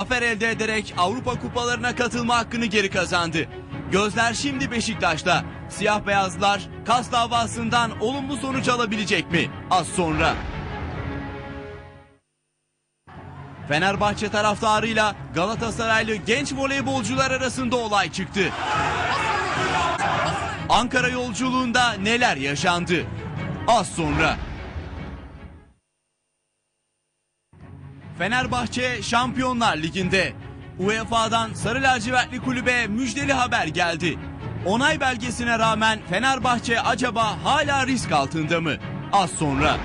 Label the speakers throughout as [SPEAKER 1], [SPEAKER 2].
[SPEAKER 1] zafer elde ederek Avrupa kupalarına katılma hakkını geri kazandı. Gözler şimdi Beşiktaş'ta. Siyah beyazlar kas davasından olumlu sonuç alabilecek mi? Az sonra. Fenerbahçe taraftarıyla Galatasaraylı genç voleybolcular arasında olay çıktı. Ankara yolculuğunda neler yaşandı? Az sonra. Fenerbahçe Şampiyonlar Ligi'nde. UEFA'dan Sarı Lacivertli Kulübe müjdeli haber geldi. Onay belgesine rağmen Fenerbahçe acaba hala risk altında mı? Az sonra.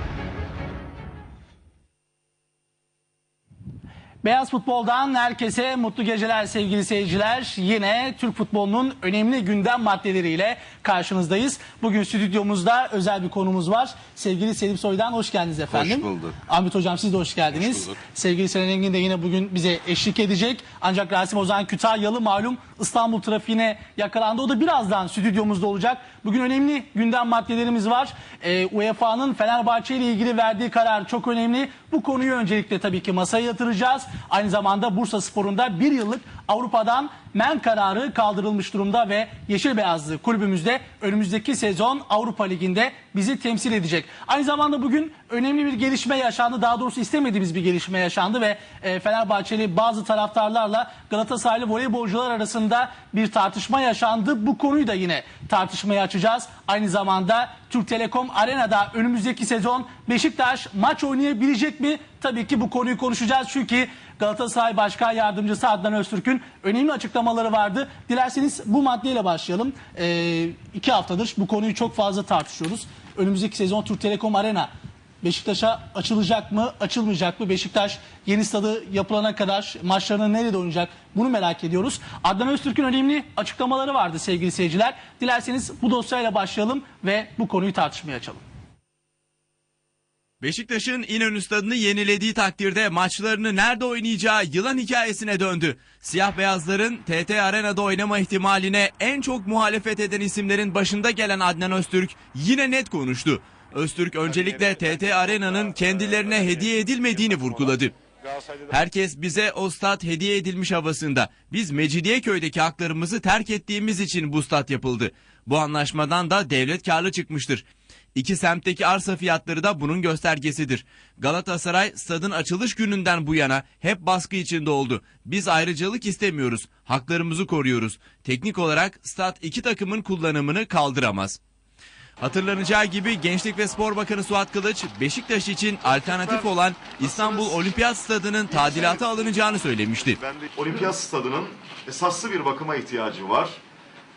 [SPEAKER 2] Beyaz Futbol'dan herkese mutlu geceler sevgili seyirciler. Yine Türk futbolunun önemli gündem maddeleriyle karşınızdayız. Bugün stüdyomuzda özel bir konumuz var. Sevgili Selim Soy'dan hoş geldiniz efendim.
[SPEAKER 3] bulduk.
[SPEAKER 2] Ahmet Hocam siz de hoş geldiniz.
[SPEAKER 3] Hoş bulduk.
[SPEAKER 2] Sevgili Seren Engin de yine bugün bize eşlik edecek. Ancak Rasim Ozan Kütahyalı malum İstanbul trafiğine yakalandı. O da birazdan stüdyomuzda olacak. Bugün önemli gündem maddelerimiz var. Ee, UEFA'nın Fenerbahçe ile ilgili verdiği karar çok önemli. Bu konuyu öncelikle tabii ki masaya yatıracağız. Aynı zamanda Bursa Spor'unda bir yıllık Avrupa'dan men kararı kaldırılmış durumda ve Yeşil Beyazlı kulübümüzde önümüzdeki sezon Avrupa Ligi'nde bizi temsil edecek. Aynı zamanda bugün önemli bir gelişme yaşandı. Daha doğrusu istemediğimiz bir gelişme yaşandı ve e, Fenerbahçeli bazı taraftarlarla Galatasaraylı voleybolcular arasında bir tartışma yaşandı. Bu konuyu da yine tartışmaya açacağız. Aynı zamanda Türk Telekom Arena'da önümüzdeki sezon Beşiktaş maç oynayabilecek mi? Tabii ki bu konuyu konuşacağız çünkü Galatasaray Başkan Yardımcısı Adnan Öztürk'ün önemli açıklamaları vardı. Dilerseniz bu maddeyle başlayalım. Ee, iki haftadır bu konuyu çok fazla tartışıyoruz. Önümüzdeki sezon Türk Telekom Arena Beşiktaş'a açılacak mı, açılmayacak mı? Beşiktaş yeni stadı yapılana kadar maçlarını nerede oynayacak? Bunu merak ediyoruz. Adnan Öztürk'ün önemli açıklamaları vardı sevgili seyirciler. Dilerseniz bu dosyayla başlayalım ve bu konuyu tartışmaya açalım.
[SPEAKER 1] Beşiktaş'ın İnönü Stadı'nı yenilediği takdirde maçlarını nerede oynayacağı yılan hikayesine döndü. Siyah beyazların TT Arena'da oynama ihtimaline en çok muhalefet eden isimlerin başında gelen Adnan Öztürk yine net konuştu. Öztürk öncelikle TT Arena'nın kendilerine hediye edilmediğini vurguladı. Herkes bize o stat hediye edilmiş havasında. Biz Mecidiyeköy'deki haklarımızı terk ettiğimiz için bu stat yapıldı. Bu anlaşmadan da devlet karlı çıkmıştır. İki semtteki arsa fiyatları da bunun göstergesidir. Galatasaray stadın açılış gününden bu yana hep baskı içinde oldu. Biz ayrıcalık istemiyoruz. Haklarımızı koruyoruz. Teknik olarak stat iki takımın kullanımını kaldıramaz. Hatırlanacağı gibi Gençlik ve Spor Bakanı Suat Kılıç, Beşiktaş için alternatif olan İstanbul Olimpiyat Stadı'nın tadilata alınacağını söylemişti.
[SPEAKER 4] Olimpiyat stadının esaslı bir bakıma ihtiyacı var.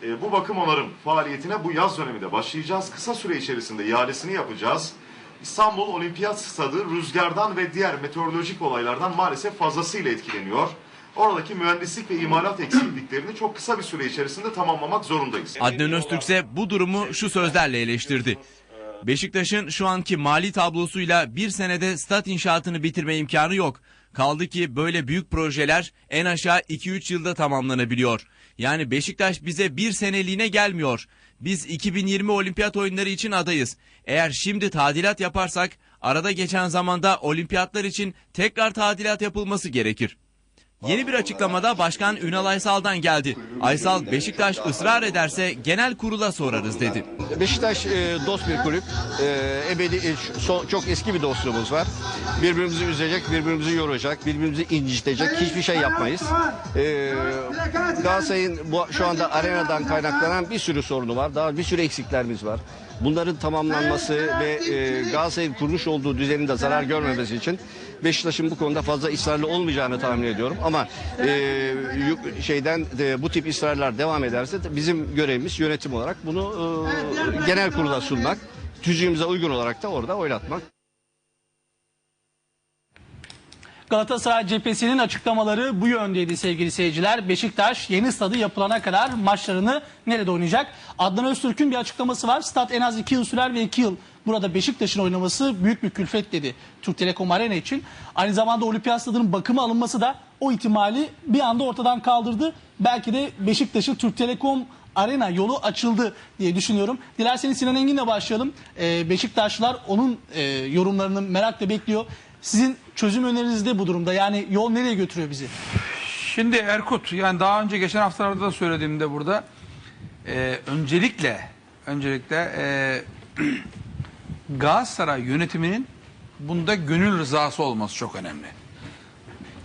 [SPEAKER 4] E, bu bakım onarım faaliyetine bu yaz döneminde başlayacağız. Kısa süre içerisinde ihalesini yapacağız. İstanbul Olimpiyat Stadı rüzgardan ve diğer meteorolojik olaylardan maalesef fazlasıyla etkileniyor. Oradaki mühendislik ve imalat eksikliklerini çok kısa bir süre içerisinde tamamlamak zorundayız.
[SPEAKER 1] Adnan Öztürk ise bu durumu şu sözlerle eleştirdi. Beşiktaş'ın şu anki mali tablosuyla bir senede stat inşaatını bitirme imkanı yok. Kaldı ki böyle büyük projeler en aşağı 2-3 yılda tamamlanabiliyor. Yani Beşiktaş bize bir seneliğine gelmiyor. Biz 2020 olimpiyat oyunları için adayız. Eğer şimdi tadilat yaparsak arada geçen zamanda olimpiyatlar için tekrar tadilat yapılması gerekir. Yeni bir açıklamada Başkan Ünal Aysal'dan geldi. Aysal Beşiktaş ısrar ederse genel kurula sorarız dedi.
[SPEAKER 3] Beşiktaş e, dost bir kulüp. E, ebedi e, çok eski bir dostluğumuz var. Birbirimizi üzecek, birbirimizi yoracak, birbirimizi incitecek hiçbir şey yapmayız. E, Galatasaray'ın bu şu anda arenadan kaynaklanan bir sürü sorunu var. Daha bir sürü eksiklerimiz var. Bunların tamamlanması ve e, Galatasaray'ın kurmuş olduğu düzenin de zarar görmemesi için Beşiktaş'ın bu konuda fazla ısrarlı olmayacağını tahmin ediyorum. Ama e, şeyden e, bu tip ısrarlar devam ederse de bizim görevimiz yönetim olarak bunu e, genel kurula sunmak. Tüzüğümüze uygun olarak da orada oylatmak.
[SPEAKER 2] Galatasaray cephesinin açıklamaları bu yöndeydi sevgili seyirciler. Beşiktaş yeni stadı yapılana kadar maçlarını nerede oynayacak? Adnan Öztürk'ün bir açıklaması var. Stat en az 2 yıl sürer ve 2 yıl burada Beşiktaş'ın oynaması büyük bir külfet dedi Türk Telekom Arena için. Aynı zamanda Olimpiyat Stadı'nın bakımı alınması da o ihtimali bir anda ortadan kaldırdı. Belki de Beşiktaş'ın Türk Telekom Arena yolu açıldı diye düşünüyorum. Dilerseniz Sinan Engin'le başlayalım. Ee, Beşiktaşlar onun e, yorumlarını merakla bekliyor. Sizin çözüm öneriniz de bu durumda. Yani yol nereye götürüyor bizi?
[SPEAKER 5] Şimdi Erkut yani daha önce geçen haftalarda da söylediğimde burada e, öncelikle öncelikle e, Galatasaray yönetiminin bunda gönül rızası olması çok önemli.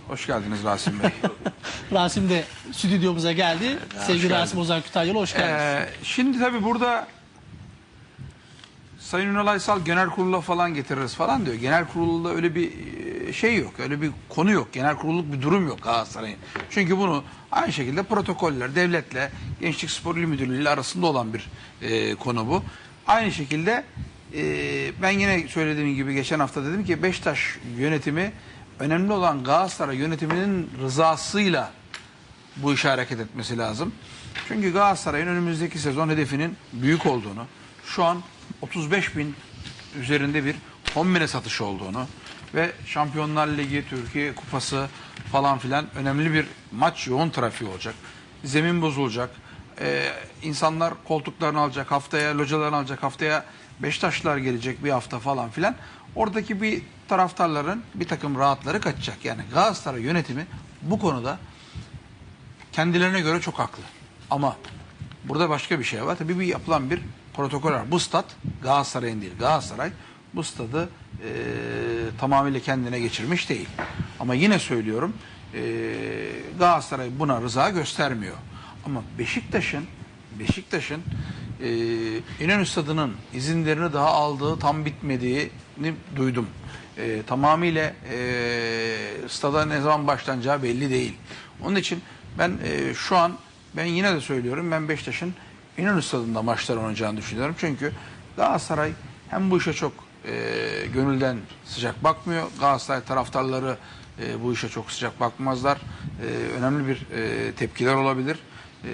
[SPEAKER 5] Hoş geldiniz Rasim Bey.
[SPEAKER 2] Rasim de stüdyomuza geldi. Sevgili Rasim Ozan Kütahyalı hoş geldiniz.
[SPEAKER 5] Ee, şimdi tabii burada Sayın Ünal Aysal genel kurula falan getiririz falan diyor. Genel kurulda öyle bir e, şey yok. Öyle bir konu yok. Genel kurulluk bir durum yok Galatasaray'ın. Çünkü bunu aynı şekilde protokoller, devletle, Gençlik Spor İl Müdürlüğü ile arasında olan bir e, konu bu. Aynı şekilde e, ben yine söylediğim gibi geçen hafta dedim ki Beşiktaş yönetimi önemli olan Galatasaray yönetiminin rızasıyla bu işe hareket etmesi lazım. Çünkü Galatasaray'ın önümüzdeki sezon hedefinin büyük olduğunu, şu an 35 bin üzerinde bir kombine satışı olduğunu ve Şampiyonlar Ligi, Türkiye Kupası falan filan önemli bir maç yoğun trafiği olacak. Zemin bozulacak. Ee, insanlar koltuklarını alacak, haftaya localarını alacak, haftaya Beşiktaşlar gelecek bir hafta falan filan. Oradaki bir taraftarların bir takım rahatları kaçacak. Yani Galatasaray yönetimi bu konuda kendilerine göre çok haklı. Ama burada başka bir şey var. Tabii bir yapılan bir protokol var. Bu stat Galatasaray'ın değil. Galatasaray bu stadı e, tamamıyla kendine geçirmiş değil. Ama yine söylüyorum e, Galatasaray buna rıza göstermiyor. Ama Beşiktaş'ın Beşiktaş'ın e, İnönü Stadı'nın izinlerini daha aldığı tam bitmediğini duydum. E, tamamıyla e, stada ne zaman başlanacağı belli değil. Onun için ben e, şu an ben yine de söylüyorum ben Beşiktaş'ın İnönü Stadı'nda maçlar oynayacağını düşünüyorum. Çünkü Galatasaray hem bu işe çok e, gönülden sıcak bakmıyor. Galatasaray taraftarları e, bu işe çok sıcak bakmazlar. E, önemli bir e, tepkiler olabilir. E,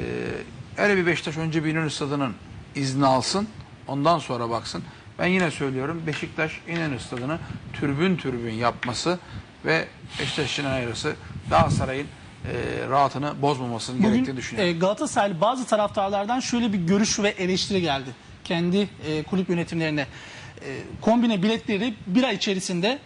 [SPEAKER 5] öyle bir Beşiktaş önce bir İnönü Stadı'nın izni alsın. Ondan sonra baksın. Ben yine söylüyorum Beşiktaş İnönü Stadı'nı türbün türbün yapması ve Beşiktaş'ın ayrısı Galatasaray'ın e, rahatını bozmamasının gerektiğini
[SPEAKER 2] Bugün
[SPEAKER 5] düşünüyorum.
[SPEAKER 2] e, Galatasaraylı bazı taraftarlardan şöyle bir görüş ve eleştiri geldi. Kendi e, kulüp yönetimlerine. E, kombine biletleri bir ay içerisinde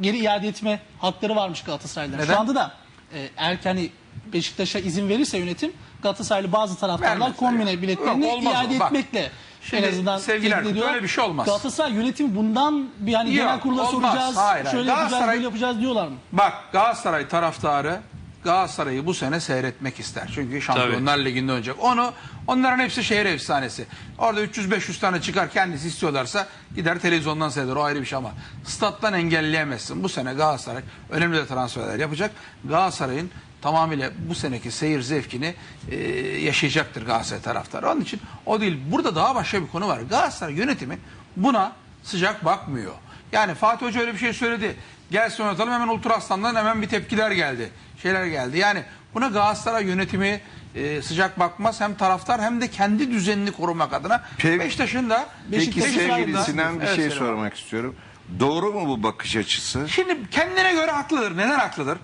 [SPEAKER 2] geri iade etme hakları varmış Galatasaraylıların. Şu anda da e, ki hani Beşiktaş'a izin verirse yönetim Galatasaraylı bazı taraftarlar
[SPEAKER 5] Vermezler
[SPEAKER 2] kombine
[SPEAKER 5] ya.
[SPEAKER 2] biletlerini
[SPEAKER 5] Yok, olmaz
[SPEAKER 2] iade
[SPEAKER 5] o. Bak,
[SPEAKER 2] etmekle
[SPEAKER 5] şimdi
[SPEAKER 2] en azından
[SPEAKER 5] sevgili
[SPEAKER 2] tehdit
[SPEAKER 5] Erkut,
[SPEAKER 2] ediyorlar.
[SPEAKER 5] öyle bir şey olmaz.
[SPEAKER 2] Galatasaray yönetimi bundan bir hani
[SPEAKER 5] Yok,
[SPEAKER 2] genel kurula
[SPEAKER 5] olmaz.
[SPEAKER 2] soracağız,
[SPEAKER 5] Hayır, hayır.
[SPEAKER 2] şöyle yapacağız,
[SPEAKER 5] Galatasaray-
[SPEAKER 2] böyle yapacağız diyorlar mı?
[SPEAKER 5] Bak Galatasaray taraftarı Galatasaray'ı bu sene seyretmek ister. Çünkü Şampiyonlar Ligi'nde oynayacak. Onu onların hepsi şehir efsanesi. Orada 300-500 tane çıkar kendisi istiyorlarsa gider televizyondan seyreder. O ayrı bir şey ama stat'tan engelleyemezsin. Bu sene Galatasaray önemli de transferler yapacak. Galatasaray'ın tamamıyla bu seneki seyir zevkini e, yaşayacaktır Galatasaray taraftarı. Onun için o değil. Burada daha başka bir konu var. Galatasaray yönetimi buna sıcak bakmıyor. Yani Fatih Hoca öyle bir şey söyledi. Gelsin oynatalım hemen Ultra Aslan'dan hemen bir tepkiler geldi. Şeyler geldi. Yani buna Galatasaray yönetimi e, sıcak bakmaz. Hem taraftar hem de kendi düzenini korumak adına.
[SPEAKER 6] Peki-
[SPEAKER 5] Beşiktaş'ın da
[SPEAKER 6] Peki sevgili Sinan bir
[SPEAKER 5] Evet,
[SPEAKER 6] şey
[SPEAKER 5] Selim
[SPEAKER 6] sormak istiyorum. Doğru mu bu bakış açısı?
[SPEAKER 5] Şimdi kendine göre haklıdır. Neden haklıdır?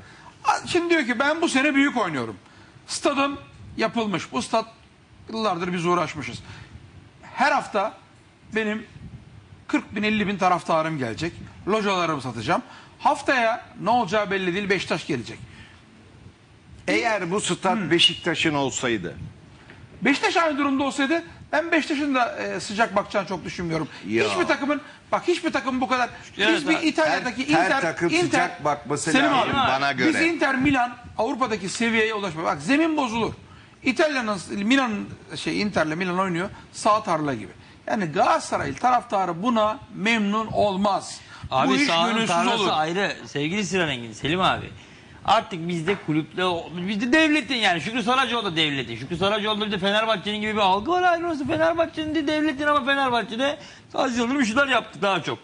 [SPEAKER 5] Şimdi diyor ki ben bu sene büyük oynuyorum. Stadın yapılmış. Bu stad yıllardır biz uğraşmışız. Her hafta benim 40 bin 50 bin taraftarım gelecek. Localarımı satacağım. Haftaya ne olacağı belli değil Beşiktaş gelecek.
[SPEAKER 6] Eğer bu stat
[SPEAKER 5] Hmm.
[SPEAKER 6] Beşiktaş'ın olsaydı
[SPEAKER 5] Beşiktaş aynı durumda olsaydı ben Beşiktaş'ın da e, sıcak bakacağını çok düşünmüyorum.
[SPEAKER 6] Ya.
[SPEAKER 5] Hiçbir takımın bak hiçbir takım bu kadar biz bir İtalya'daki
[SPEAKER 6] her
[SPEAKER 5] Inter
[SPEAKER 6] takım
[SPEAKER 5] Inter
[SPEAKER 6] sıcak bakması lazım bana
[SPEAKER 5] Biz
[SPEAKER 6] göre.
[SPEAKER 5] Inter Milan Avrupa'daki seviyeye ulaşmıyor. Bak zemin bozulur. İtalya'nın Milan şey Inter'le Milan oynuyor sağ tarla gibi. Yani Galatasaray taraftarı buna memnun olmaz.
[SPEAKER 7] Abi
[SPEAKER 5] bu iş
[SPEAKER 7] sahanın
[SPEAKER 5] gönülsüz
[SPEAKER 7] tarlası
[SPEAKER 5] olur.
[SPEAKER 7] ayrı. Sevgili Sinan Engin, Selim abi. Artık bizde kulüple, bizde devletin yani Şükrü Saracoğlu da devletin. Şükrü Saracoğlu'da bir de Fenerbahçe'nin gibi bir algı var. Ayrı orası Fenerbahçe'nin de devletin ama Fenerbahçe'de Aziz Yıldırım şeyler yaptı daha çok.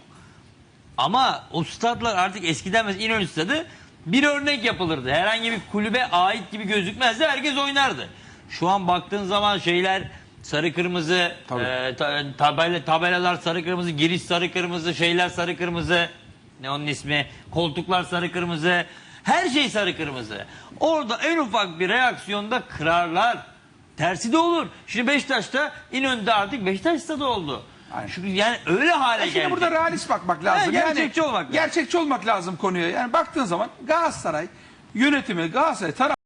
[SPEAKER 7] Ama o stadlar artık eskiden mesela İnönü Stadı bir örnek yapılırdı. Herhangi bir kulübe ait gibi gözükmezdi. Herkes oynardı. Şu an baktığın zaman şeyler sarı kırmızı, e, ta- tabela, tabelalar sarı kırmızı, giriş sarı kırmızı, şeyler sarı kırmızı. Ne onun ismi? Koltuklar sarı kırmızı. Her şey sarı kırmızı. Orada en ufak bir reaksiyonda kırarlar. Tersi de olur. Şimdi Beşiktaş'ta İnönü'de artık Beşiktaş stadı oldu.
[SPEAKER 5] Aynen.
[SPEAKER 7] Yani öyle hale
[SPEAKER 5] Şimdi
[SPEAKER 7] geldi.
[SPEAKER 5] burada realist bakmak lazım.
[SPEAKER 7] gerçekçi
[SPEAKER 5] yani,
[SPEAKER 7] olmak lazım.
[SPEAKER 5] Gerçekçi olmak lazım konuya. Yani baktığın zaman Galatasaray yönetimi, Galatasaray taraf